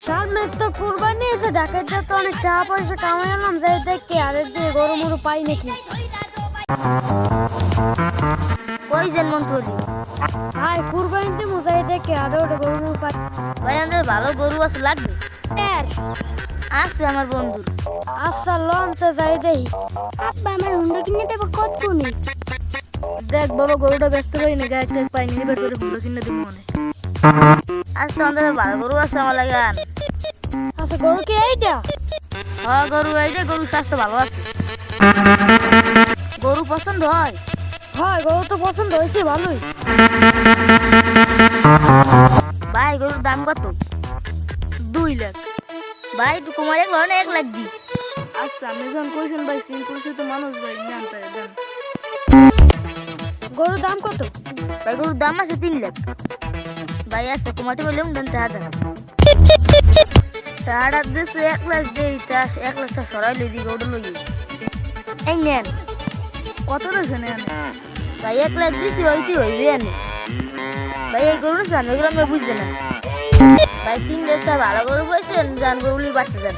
সামনে তো কুরবানি আছে ডাকাইতে তো অনেক টাকা পয়সা কামাই এলাম যাই দেখে আর দিয়ে গরু মরু পাই নাকি। কই যেন মন্ত্রী হাই কুরবানিতে মুজাই দেখে আর ওটা গরু মরু পাই। ভাই আমাদের ভালো গরু আছে লাগবে? এর আছে আমার বন্ধু। আচ্ছা লম তো যাই দেই আব্বা আমার হুন্ডা কিনে দেবো কত কোনি দেখ বাবা গরুটা ব্যস্ত হই না গায়ে একটা পাই নিবে তোর হুলো কিনে দিব মনে আচ্ছা আমাদের ভালো গরু আছে আমার লাগে আন আচ্ছা গরু কি এইটা? হ্যাঁ গরু এই যে গরু স্বাস্থ্য ভালো আছে। গরু পছন্দ হয়? হয় গরু তো পছন্দ হয়েছে ভালোই। ভাই গরুর দাম কত? দুই লাখ। ভাই একটু কুমার এক না এক লাখ দি। আচ্ছা আমি যখন কইছেন ভাই সিম্পল তো মানুষ ভাই জানতে দেন। গরুর দাম কত? ভাই গরুর দাম আছে তিন লাখ। ভাই আচ্ছা কুমারটি বললাম দেন তা হাজার। টাকা দিচ্ছে এক লাখ দিয়ে তা এক লাখটা সরাই লই দি গরুটা লই এই নেন কত দিয়েছেন এখানে ভাই এক লাখ দিছি হইতে হইবে এনে ভাই এই গরু না এগুলো আমরা বুঝতে না ভাই তিন লাখ টাকা ভালো গরু পাইছেন যান গরুলি বাড়তে যান